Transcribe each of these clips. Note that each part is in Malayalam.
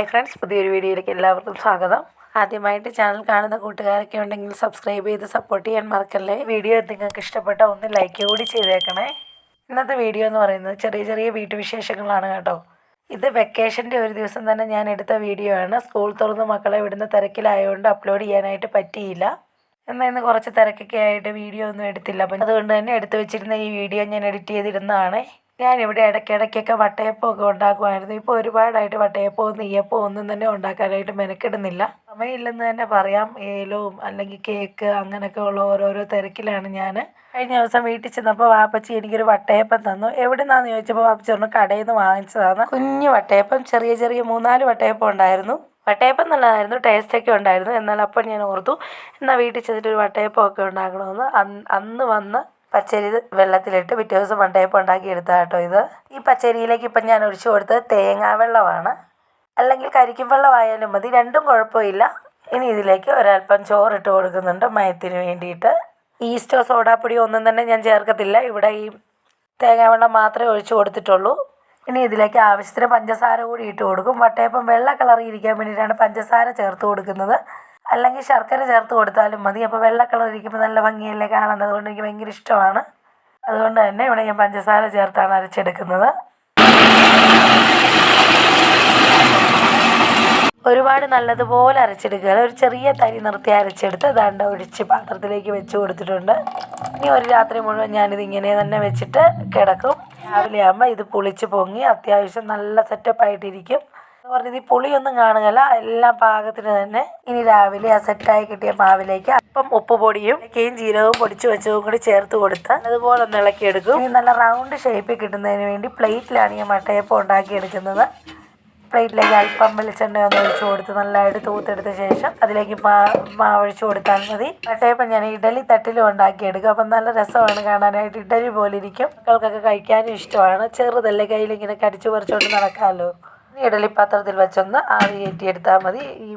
ഹായ് ഫ്രണ്ട്സ് പുതിയൊരു വീഡിയോയിലേക്ക് എല്ലാവർക്കും സ്വാഗതം. ആദ്യമായിട്ട് ചാനൽ കാണുന്ന കൂട്ടുകാരൊക്കെ ഉണ്ടെങ്കിൽ സബ്സ്ക്രൈബ് ചെയ്ത് സപ്പോർട്ട് ചെയ്യാൻ മറക്കല്ലേ? വീഡിയോ നിങ്ങൾക്ക് ഇഷ്ടപ്പെട്ട ഒന്ന് ലൈക്ക് കൂടി ചെയ്തേക്കണേ. ഇന്നത്തെ വീഡിയോ എന്ന് പറയുന്നത് ചെറിയ ചെറിയ വീട്ടുവിശേഷങ്ങളാണ് കേട്ടോ. ഇത് വെക്കേഷന്റെ ഒരു ദിവസം തന്നെ ഞാൻ എടുത്ത വീഡിയോ ആണ്. സ്കൂൾ തുറന്ന് മക്കളെ വിടുന്ന തിരക്കിലായതുകൊണ്ട് അപ്ലോഡ് ചെയ്യാനായിട്ട് പറ്റിയില്ല. എന്നാൽ ഇന്ന് കുറച്ച് തിരക്കൊക്കെ ആയിട്ട് വീഡിയോ ഒന്നും എടുത്തില്ല. അപ്പം അതുകൊണ്ട് തന്നെ എടുത്തു വെച്ചിരുന്ന ഈ വീഡിയോ ഞാൻ എഡിറ്റ് ചെയ്തിരുന്നതാണ് ഞാനിവിടെ ഇടയ്ക്കിടയ്ക്കൊക്കെ വട്ടയപ്പമൊക്കെ ഉണ്ടാക്കുമായിരുന്നു. ഇപ്പോൾ ഒരുപാടായിട്ട് വട്ടയപ്പവും നെയ്യപ്പവും ഒന്നും തന്നെ ഉണ്ടാക്കാനായിട്ട് മെനക്കെടുന്നില്ല. സമയമില്ലെന്ന് തന്നെ പറയാം. ഏലവും അല്ലെങ്കിൽ കേക്ക് അങ്ങനെയൊക്കെ ഉള്ള ഓരോരോ തിരക്കിലാണ് ഞാൻ കഴിഞ്ഞ ദിവസം വീട്ടിൽ ചെന്നപ്പോൾ വാപ്പച്ചി എനിക്കൊരു വട്ടയപ്പം തന്നു. എവിടെ നിന്നാന്ന് ചോദിച്ചപ്പോൾ വാപ്പച്ചി പറഞ്ഞു കടയിൽ നിന്ന് വാങ്ങിച്ചതാണ് കുഞ്ഞു വട്ടയപ്പം ചെറിയ ചെറിയ മൂന്നാൽ വട്ടയപ്പം ഉണ്ടായിരുന്നു. വട്ടയപ്പം നല്ലതായിരുന്നു ടേസ്റ്റൊക്കെ ഉണ്ടായിരുന്നു. എന്നാൽ അപ്പോൾ ഞാൻ ഓർത്തു എന്നാൽ വീട്ടിൽ ചെന്നിട്ട് ഒരു വട്ടയപ്പം ഒക്കെ ഉണ്ടാക്കണമെന്ന് അന്ന് അന്ന് വന്ന് പച്ചരി വെള്ളത്തിലിട്ട് പിറ്റേ ദിവസം വട്ടയപ്പം ഉണ്ടാക്കി എടുത്താൽ കേട്ടോ ഇത്. ഈ പച്ചരിയിലേക്ക് ഇപ്പം ഞാൻ ഒഴിച്ചു കൊടുത്തത് തേങ്ങാ വെള്ളമാണ്. അല്ലെങ്കിൽ കരിക്കും വെള്ളമായാലും മതി രണ്ടും കുഴപ്പമില്ല. ഇനി ഇതിലേക്ക് ഒരല്പം ചോറിട്ട് കൊടുക്കുന്നുണ്ട് മയത്തിന് വേണ്ടിയിട്ട്. ഈസ്റ്റോ സോഡാപ്പൊടിയോ ഒന്നും തന്നെ ഞാൻ ചേർക്കത്തില്ല. ഇവിടെ ഈ തേങ്ങാവെള്ളം മാത്രമേ ഒഴിച്ചു കൊടുത്തിട്ടുള്ളൂ. ഇനി ഇതിലേക്ക് ആവശ്യത്തിന് പഞ്ചസാര കൂടി ഇട്ട് കൊടുക്കും. വട്ടയപ്പം വെള്ള കളറിൽ ഇരിക്കാൻ വേണ്ടിയിട്ടാണ് പഞ്ചസാര ചേർത്ത് കൊടുക്കുന്നത്. അല്ലെങ്കിൽ ശർക്കര ചേർത്ത് കൊടുത്താലും മതി. അപ്പോൾ വെള്ള കളർ ഇരിക്കുമ്പോൾ നല്ല ഭംഗിയല്ലേ കാണാൻ? അതുകൊണ്ട് എനിക്ക് ഭയങ്കര ഇഷ്ടമാണ്. അതുകൊണ്ട് തന്നെ ഇവിടെ ഞാൻ പഞ്ചസാര ചേർത്താണ് അരച്ചെടുക്കുന്നത്. ഒരുപാട് നല്ലതുപോലെ അരച്ചെടുക്കുക ഒരു ചെറിയ തരി നിർത്തി അരച്ചെടുത്ത് ദാണ്ട ഒഴിച്ച് പാത്രത്തിലേക്ക് വെച്ച് കൊടുത്തിട്ടുണ്ട്. ഇനി ഒരു രാത്രി മുഴുവൻ ഞാനിത് ഇങ്ങനെ തന്നെ വെച്ചിട്ട് കിടക്കും. രാവിലെ ആകുമ്പോൾ ഇത് പുളിച്ച് പൊങ്ങി അത്യാവശ്യം നല്ല സെറ്റപ്പായിട്ടിരിക്കും എന്ന് പറഞ്ഞത് ഈ പുളിയൊന്നും കാണുകയില്ല. എല്ലാം പാകത്തിന് തന്നെ. ഇനി രാവിലെ ആ സെറ്റായി കിട്ടിയ മാവിലേക്ക് അപ്പം ഉപ്പ് പൊടിയും ഏലക്കയും ജീരകവും പൊടിച്ചു വെച്ചതും കൂടി ചേർത്ത് കൊടുത്ത് അതുപോലെ ഒന്ന് ഇളക്കിയെടുക്കും. ഇനി നല്ല റൗണ്ട് ഷേപ്പിൽ കിട്ടുന്നതിന് വേണ്ടി പ്ലേറ്റിലാണ് ഞാൻ മട്ടയപ്പം ഉണ്ടാക്കിയെടുക്കുന്നത്. പ്ലേറ്റിലേക്ക് അല്പം വെളിച്ചെണ്ണ ഒന്ന് ഒഴിച്ചു കൊടുത്ത് നല്ലതായിട്ട് തൂത്തെടുത്ത ശേഷം അതിലേക്ക് മാ മാവഴിച്ചു കൊടുത്താൽ മതി. മട്ടയപ്പം ഞാൻ ഇഡലി തട്ടിലും ഉണ്ടാക്കിയെടുക്കും. അപ്പം നല്ല രസമാണ് കാണാനായിട്ട്. ഇഡലി പോലെ ഇരിക്കും. മക്കൾക്കൊക്കെ കഴിക്കാനും ഇഷ്ടമാണ്. ചെറുതല്ലേ കയ്യിലിങ്ങനെ കടിച്ചു പറിച്ചുകൊണ്ട് നടക്കാമല്ലോ. ഇനി ഇഡലി പാത്രത്തിൽ വെച്ചൊന്ന് ആവി കയറ്റിയെടുത്താൽ മതി. ഈ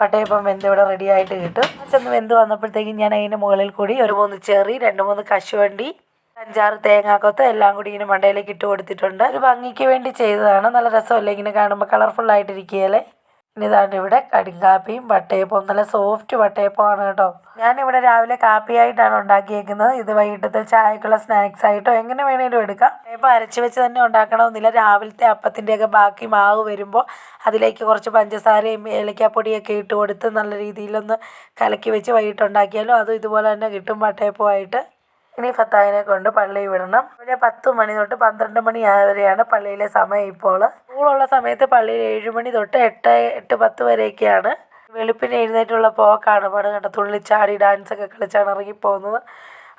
വട്ടയപ്പം വെന്ത് ഇവിടെ റെഡി ആയിട്ട് കിട്ടും. ചെന്ന് വെന്ത് വന്നപ്പോഴത്തേക്കും ഞാൻ അതിന്റെ മുകളിൽ കൂടി ഒരു മൂന്ന് ചെറി രണ്ട് മൂന്ന് കശുവണ്ടി അഞ്ചാറ് തേങ്ങാക്കൊത്ത് എല്ലാം കൂടി ഇങ്ങനെ മണ്ടയിലേക്ക് ഇട്ട് കൊടുത്തിട്ടുണ്ട്. ഒരു ഭംഗിക്ക് വേണ്ടി ചെയ്തതാണ്. നല്ല രസമല്ലേ ഇങ്ങനെ കാണുമ്പോൾ കളർഫുൾ ഇതാണ് ഇവിടെ കടുങ്കാപ്പിയും വട്ടയപ്പവും. നല്ല സോഫ്റ്റ് വട്ടയപ്പമാണ് കേട്ടോ. ഞാനിവിടെ രാവിലെ കാപ്പിയായിട്ടാണ് ഉണ്ടാക്കിയേക്കുന്നത്. ഇത് വൈകിട്ടത്തെ ചായക്കുള്ള സ്നാക്സ് ആയിട്ടോ എങ്ങനെ വേണേലും എടുക്കാം. ഇപ്പോൾ അരച്ച് വെച്ച് തന്നെ ഉണ്ടാക്കണമെന്നില്ല. രാവിലത്തെ അപ്പത്തിന്റെയൊക്കെ ബാക്കി മാവ് വരുമ്പോൾ അതിലേക്ക് കുറച്ച് പഞ്ചസാരയും ഏലക്കാപ്പൊടിയൊക്കെ ഇട്ട് കൊടുത്ത് നല്ല രീതിയിലൊന്ന് കലക്കി വെച്ച് വൈകിട്ട് ഉണ്ടാക്കിയാലും അതും ഇതുപോലെ തന്നെ കിട്ടും വട്ടയപ്പമായിട്ട് ഇനി ഫത്തായിനെ കൊണ്ട് പള്ളി വിടണം. പിന്നെ പത്ത് മണി തൊട്ട് പന്ത്രണ്ട് മണി വരെയാണ് പള്ളിയിലെ സമയം ഇപ്പോൾ. സ്കൂളുള്ള സമയത്ത് പള്ളിയിൽ ഏഴ് മണി തൊട്ട് എട്ട് എട്ട് പത്ത് വരെയൊക്കെയാണ്. വെളുപ്പിന് എഴുന്നേറ്റുള്ള പോക്കാണ് പാട് കണ്ട തുള്ളിച്ചാടി ഡാൻസൊക്കെ കളിച്ചാണ് ഇറങ്ങി പോകുന്നത്.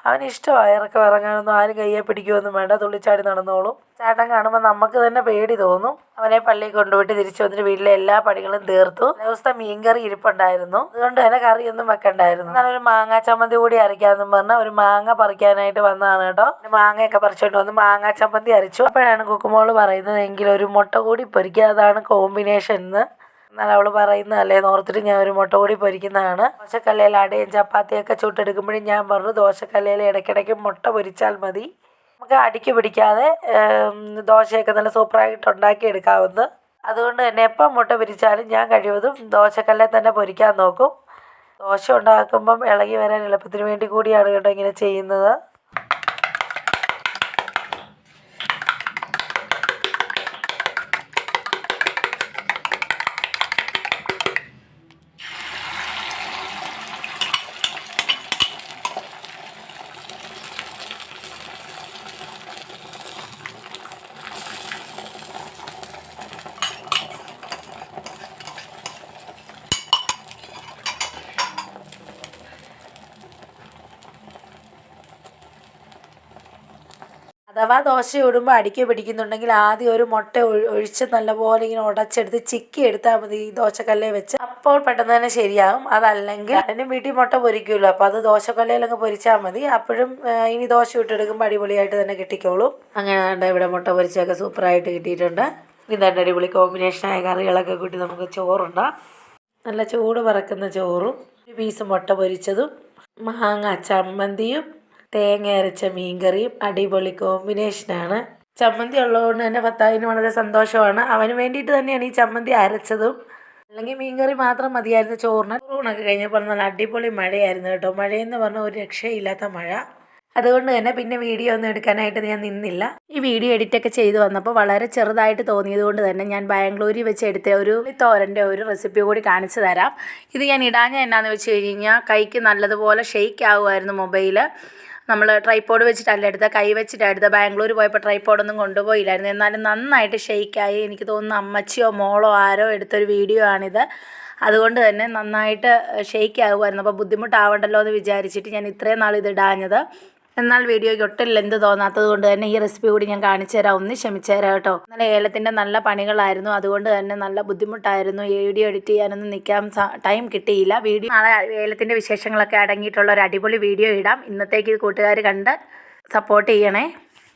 അവന് ഇഷ്ടമായി ഇറക്കം ഇറങ്ങാനൊന്നും ആരും കയ്യെ പിടിക്കുമൊന്നും വേണ്ട തുള്ളിച്ചാടി നടന്നോളും. ചേട്ടൻ കാണുമ്പോൾ നമുക്ക് തന്നെ പേടി തോന്നും. അവനെ പള്ളിയിൽ കൊണ്ടുപോയിട്ട് തിരിച്ചു വന്നിട്ട് വീട്ടിലെ എല്ലാ പണികളും തീർത്തു. ദിവസത്തെ മീൻകറി ഇരിപ്പുണ്ടായിരുന്നു. അതുകൊണ്ട് തന്നെ കറിയൊന്നും വെക്കണ്ടായിരുന്നു. അങ്ങനെ ഒരു മാങ്ങാ ചമ്മന്തി കൂടി അരയ്ക്കാമെന്നും പറഞ്ഞാൽ ഒരു മാങ്ങ പറിക്കാനായിട്ട് വന്നതാണ് കേട്ടോ. മാങ്ങയൊക്കെ പറിച്ചുകൊണ്ട് വന്ന് മാങ്ങാ ചമ്മന്തി അരച്ചു. അപ്പോഴാണ് കുക്കുമോൾ പറയുന്നത് എങ്കിൽ ഒരു മുട്ട കൂടി പൊരിക്കുക അതാണ് കോമ്പിനേഷൻ എന്ന് എന്നാൽ അവൾ പറയുന്ന അല്ലേ ഓർത്തിട്ട് ഞാൻ ഒരു മുട്ട കൂടി പൊരിക്കുന്നതാണ്. ദോശക്കല്ലയിൽ അടയും ചപ്പാത്തിയൊക്കെ ചുട്ടെടുക്കുമ്പോഴും ഞാൻ പറഞ്ഞു ദോശക്കല്ലയിൽ ഇടയ്ക്കിടയ്ക്ക് മുട്ട പൊരിച്ചാൽ മതി. നമുക്ക് അടിക്ക് പിടിക്കാതെ ദോശയൊക്കെ നല്ല സൂപ്പറായിട്ട് ഉണ്ടാക്കി എടുക്കാവുന്ന അതുകൊണ്ട് തന്നെ എപ്പം മുട്ട പിരിച്ചാലും ഞാൻ കഴിവതും ദോശക്കല്ലിൽ തന്നെ പൊരിക്കാൻ നോക്കും. ദോശ ഉണ്ടാക്കുമ്പം ഇളകി വരാൻ എളുപ്പത്തിന് വേണ്ടി കൂടിയാണ് കേട്ടോ ഇങ്ങനെ ചെയ്യുന്നത്. അഥവാ ദോശ ഇടുമ്പോൾ അടിക്ക് പിടിക്കുന്നുണ്ടെങ്കിൽ ആദ്യം ഒരു മുട്ട ഒഴി ഒഴിച്ച് നല്ലപോലെ ഇങ്ങനെ ഉടച്ചെടുത്ത് ചിക്കി എടുത്താൽ മതി ഈ ദോശക്കല്ലേ വെച്ച്. അപ്പോൾ പെട്ടെന്ന് തന്നെ ശരിയാകും അതല്ലെങ്കിൽ അതിന് വീട്ടിൽ മുട്ട പൊരിക്കുമല്ലോ. അപ്പോൾ അത് ദോശക്കല്ലയിലങ്ങ് പൊരിച്ചാൽ മതി. അപ്പോഴും ഇനി ദോശ ഇട്ടെടുക്കുമ്പോൾ അടിപൊളിയായിട്ട് തന്നെ കിട്ടിക്കോളും. അങ്ങനെ ഇവിടെ മുട്ട പൊരിച്ചൊക്കെ സൂപ്പറായിട്ട് കിട്ടിയിട്ടുണ്ട്. ഇതാണ്ട് അടിപൊളി കോമ്പിനേഷനായ കറികളൊക്കെ കൂട്ടി നമുക്ക് ചോറുണ്ടാം. നല്ല ചൂട് പറക്കുന്ന ചോറും ഒരു പീസ് മുട്ട പൊരിച്ചതും മാങ്ങ ചമ്മന്തിയും തേങ്ങ അരച്ച മീൻകറിയും അടിപൊളി കോമ്പിനേഷനാണ്. ചമ്മന്തി ഉള്ളതുകൊണ്ട് തന്നെ ഭർത്താവിന് വളരെ സന്തോഷമാണ്. അവന് വേണ്ടിയിട്ട് തന്നെയാണ് ഈ ചമ്മന്തി അരച്ചതും. അല്ലെങ്കിൽ മീൻകറി മാത്രം മതിയായിരുന്നു. ചോറിന് ഊണൊക്കെ കഴിഞ്ഞപ്പോൾ നല്ല അടിപൊളി മഴയായിരുന്നു കേട്ടോ. മഴയെന്ന് പറഞ്ഞാൽ ഒരു രക്ഷയില്ലാത്ത മഴ. അതുകൊണ്ട് തന്നെ പിന്നെ വീഡിയോ ഒന്നും എടുക്കാനായിട്ട് ഞാൻ നിന്നില്ല. ഈ വീഡിയോ എഡിറ്റൊക്കെ ചെയ്തു വന്നപ്പോൾ വളരെ ചെറുതായിട്ട് തോന്നിയത് കൊണ്ട് തന്നെ ഞാൻ ബാംഗ്ലൂരിൽ വെച്ച് എടുത്ത ഒരു തോരന്റെ ഒരു റെസിപ്പി കൂടി കാണിച്ചു തരാം. ഇത് ഞാൻ ഇടാഞ്ഞ എന്നാന്ന് വെച്ച് കഴിഞ്ഞാൽ കൈക്ക് നല്ലതുപോലെ ഷെയ്ക്ക് ആവുമായിരുന്നു മൊബൈൽ നമ്മൾ ട്രൈപ്പോഡ് വെച്ചിട്ടല്ല എടുത്ത കൈ വെച്ചിട്ടാണ് എടുത്തത് ബാംഗ്ലൂർ പോയപ്പോൾ ട്രൈപ്പോഡൊന്നും കൊണ്ടുപോയില്ലായിരുന്നു. എന്നാലും നന്നായിട്ട് ഷെയ്ക്കായി എനിക്ക് തോന്നുന്നു അമ്മച്ചിയോ മോളോ ആരോ എടുത്തൊരു വീഡിയോ ആണിത്. അതുകൊണ്ട് തന്നെ നന്നായിട്ട് ഷെയ്ക്ക് ആകുമായിരുന്നു. അപ്പോൾ ബുദ്ധിമുട്ടാവണ്ടല്ലോ എന്ന് വിചാരിച്ചിട്ട് ഞാൻ ഇത്രയും നാൾ ഇത് ഇടാഞ്ഞത്. എന്നാൽ വീഡിയോയ്ക്ക് ഒട്ടും ലെന്ത് തോന്നാത്തത് കൊണ്ട് തന്നെ ഈ റെസിപ്പി കൂടി ഞാൻ കാണിച്ചു തരാം. ഒന്ന് ക്ഷമിച്ചു തരാം കേട്ടോ. നല്ല ഏലത്തിന്റെ നല്ല പണികളായിരുന്നു. അതുകൊണ്ട് തന്നെ നല്ല ബുദ്ധിമുട്ടായിരുന്നു. വീഡിയോ എഡിറ്റ് ചെയ്യാനൊന്നും നിൽക്കാൻ ടൈം കിട്ടിയില്ല. വീഡിയോ നാളെ ഏലത്തിന്റെ വിശേഷങ്ങളൊക്കെ അടങ്ങിയിട്ടുള്ള ഒരു അടിപൊളി വീഡിയോ ഇടാം. ഇന്നത്തേക്ക് കൂട്ടുകാർ കണ്ട് സപ്പോർട്ട് ചെയ്യണേ.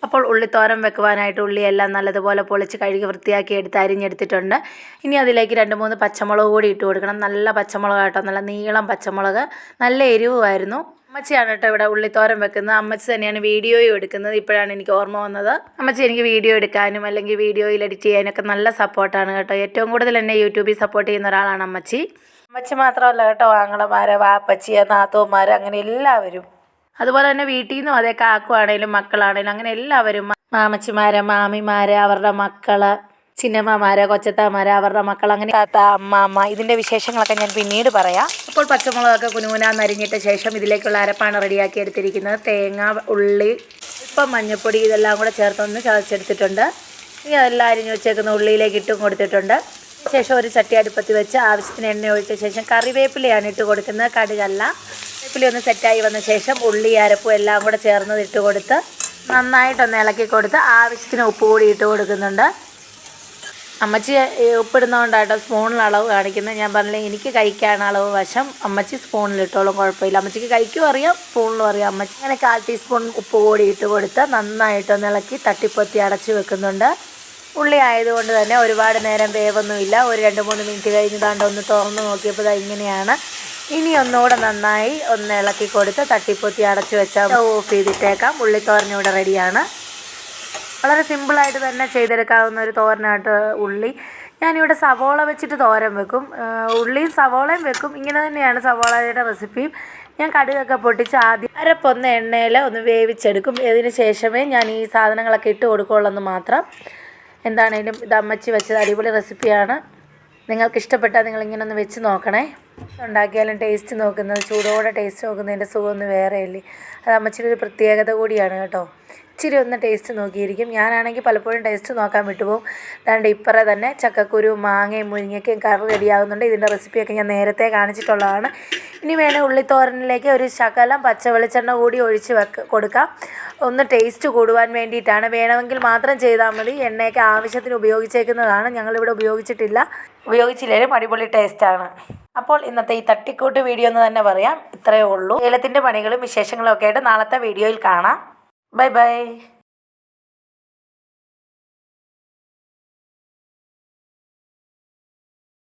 അപ്പോൾ ഉള്ളിത്തോരൻ വെക്കുവാനായിട്ട് ഉള്ളിയെല്ലാം നല്ലതുപോലെ പൊളിച്ച് കഴുകി വൃത്തിയാക്കി എടുത്ത് അരിഞ്ഞെടുത്തിട്ടുണ്ട്. ഇനി അതിലേക്ക് രണ്ട് മൂന്ന് പച്ചമുളക് കൂടി ഇട്ട് കൊടുക്കണം. നല്ല പച്ചമുളക് കേട്ടോ നല്ല നീളം പച്ചമുളക്. നല്ല എരിവുമായിരുന്നു. അമ്മച്ചിയാണ് കേട്ടോ ഇവിടെ ഉള്ളിത്തോരൻ വെക്കുന്നത്. അമ്മച്ചി തന്നെയാണ് വീഡിയോയും എടുക്കുന്നത്. ഇപ്പോഴാണ് എനിക്ക് ഓർമ്മ വന്നത്. അമ്മച്ചി എനിക്ക് വീഡിയോ എടുക്കാനും അല്ലെങ്കിൽ വീഡിയോയിൽ എഡിറ്റ് ചെയ്യാനൊക്കെ നല്ല സപ്പോർട്ടാണ് കേട്ടോ. ഏറ്റവും കൂടുതൽ എന്നെ യൂട്യൂബിൽ സപ്പോർട്ട് ചെയ്യുന്ന ഒരാളാണ് അമ്മച്ചി. അമ്മച്ചി മാത്രമല്ല കേട്ടോ. ആങ്ങളമാര് വാപ്പച്ചി നാത്തോമാര് അങ്ങനെ എല്ലാവരും. അതുപോലെ തന്നെ വീട്ടിൽ നിന്നും അതേ കാക്കുവാണേലും മക്കളാണേലും അങ്ങനെ എല്ലാവരും മാമച്ചിമാരെ മാമിമാരെ അവരുടെ മക്കൾ ചിന്നമ്മമാര് കൊച്ചത്താമാര് അവരുടെ മക്കൾ അങ്ങനെ താത്ത അമ്മാമ്മ ഇതിന്റെ വിശേഷങ്ങളൊക്കെ ഞാൻ പിന്നീട് പറയാം. അപ്പോൾ പച്ചമുളകൊക്കെ കുനുകുനാന്ന് നരിഞ്ഞിട്ട ശേഷം ഇതിലേക്കുള്ള അരപ്പാണ് റെഡിയാക്കി എടുത്തിരിക്കുന്നത്. തേങ്ങ ഉള്ളി ഇപ്പം മഞ്ഞൾപ്പൊടി ഇതെല്ലാം കൂടെ ചേർത്തൊന്ന് ചതച്ചെടുത്തിട്ടുണ്ട്. ഇനി അതെല്ലാം അരിഞ്ഞു വെച്ചേക്കുന്ന ഉള്ളിയിലേക്ക് ഇട്ടും കൊടുത്തിട്ടുണ്ട്. ശേഷം ഒരു ചട്ടി അടുപ്പത്ത് വെച്ച് ആവശ്യത്തിന് എണ്ണ ഒഴിച്ച ശേഷം കറിവേപ്പിലയാണ് ഇട്ട് കൊടുക്കുന്നത്. കടുകല്ല. വേപ്പില ഒന്ന് സെറ്റായി വന്ന ശേഷം ഉള്ളി അരപ്പും എല്ലാം കൂടെ ചേർന്നത് ഇട്ട് കൊടുത്ത് നന്നായിട്ടൊന്ന് ഇളക്കി കൊടുത്ത് ആവശ്യത്തിന് ഉപ്പ് കൂടി ഇട്ട് കൊടുക്കുന്നുണ്ട്. അമ്മച്ചി ഉപ്പിടുന്നതുകൊണ്ടാട്ടോ സ്പൂണിൽ അളവ് കാണിക്കുന്നത്. ഞാൻ പറഞ്ഞില്ല എനിക്ക് കഴിക്കാൻ അളവ് വശം അമ്മച്ചി സ്പൂണിൽ ഇട്ടോളും കുഴപ്പമില്ല. അമ്മച്ചിക്ക് കഴിക്കും അറിയാം സ്പൂണിലും അറിയാം. അമ്മച്ചി അങ്ങനെ കാൽ ടീസ്പൂൺ ഉപ്പ് കൂടി ഇട്ട് കൊടുത്ത് നന്നായിട്ടൊന്ന് ഇളക്കി തട്ടിപ്പൊത്തി അടച്ചു വെക്കുന്നുണ്ട്. ഉള്ളി ആയതുകൊണ്ട് തന്നെ ഒരുപാട് നേരം വേവൊന്നുമില്ല. ഒരു രണ്ട് മൂന്ന് മിനിറ്റ് കഴിഞ്ഞ് താണ്ട് ഒന്ന് തുറന്ന് നോക്കിയപ്പോൾ ഇങ്ങനെയാണ്. ഇനി ഒന്നുകൂടെ നന്നായി ഒന്ന് ഇളക്കി കൊടുത്ത് തട്ടിപ്പൊത്തി അടച്ചു വെച്ചാൽ ഓഫ് ചെയ്തിട്ടേക്കാം. ഉള്ളിത്തോരനിവിടെ റെഡിയാണ്. വളരെ സിമ്പിളായിട്ട് തന്നെ ചെയ്തെടുക്കാവുന്ന ഒരു തോരനായിട്ട് ഉള്ളി. ഞാനിവിടെ സവോള വെച്ചിട്ട് തോരൻ വെക്കും. ഉള്ളിയും സവോളയും വെക്കും. ഇങ്ങനെ തന്നെയാണ് സവോളയുടെ റെസിപ്പിയും. ഞാൻ കടുകൊക്കെ പൊട്ടിച്ച് ആദ്യം അരപ്പൊന്ന് എണ്ണയിൽ ഒന്ന് വേവിച്ചെടുക്കും. ഇതിന് ശേഷമേ ഞാൻ ഈ സാധനങ്ങളൊക്കെ ഇട്ട് കൊടുക്കുകയുള്ളൂ മാത്രം. എന്താണേലും ഇത് അമ്മച്ചി വെച്ചത് അടിപൊളി റെസിപ്പിയാണ് നിങ്ങൾക്ക് ഇഷ്ടപ്പെട്ടാൽ നിങ്ങൾ ഇങ്ങനെ ഒന്ന് വെച്ച് നോക്കണേ. ഉണ്ടാക്കിയാലും ടേസ്റ്റ് നോക്കുന്നത് ചൂടോടെ ടേസ്റ്റ് നോക്കുന്നതിന്റെ സുഖമൊന്നും വേറെയല്ലേ? അത് അമ്മച്ചിയുടെ ഒരു പ്രത്യേകത കൂടിയാണ് കേട്ടോ. ഇച്ചിരി ഒന്ന് ടേസ്റ്റ് നോക്കിയിരിക്കും. ഞാനാണെങ്കിൽ പലപ്പോഴും ടേസ്റ്റ് നോക്കാൻ വിട്ടുപോകും. അതാണ്ട് ഇപ്പറ തന്നെ ചക്കക്കുരു മാങ്ങയും മുരിങ്ങയ്ക്കും കറി റെഡിയാകുന്നുണ്ട്. ഇതിന്റെ റെസിപ്പിയൊക്കെ ഞാൻ നേരത്തെ കാണിച്ചിട്ടുള്ളതാണ്. ഇനി വേണേൽ ഉള്ളിത്തോരനിലേക്ക് ഒരു ശകലം പച്ച വെളിച്ചെണ്ണ കൂടി ഒഴിച്ച് വെക്ക കൊടുക്കാം. ഒന്ന് ടേസ്റ്റ് കൂടുവാൻ വേണ്ടിയിട്ടാണ്. വേണമെങ്കിൽ മാത്രം ചെയ്താൽ മതി. എണ്ണയൊക്കെ ആവശ്യത്തിന് ഉപയോഗിച്ചേക്കുന്നതാണ്. ഞങ്ങളിവിടെ ഉപയോഗിച്ചിട്ടില്ല. ഉപയോഗിച്ചില്ലേലും അടിപൊളി ടേസ്റ്റാണ് അപ്പോൾ ഇന്നത്തെ ഈ തട്ടിക്കൂട്ട് വീഡിയോ എന്ന് തന്നെ പറയാം. ഇത്രയേ ഉള്ളൂ. ഏലത്തിന്റെ പണികളും വിശേഷങ്ങളും ഒക്കെ ആയിട്ട് നാളത്തെ വീഡിയോയിൽ കാണാം. Bye bye.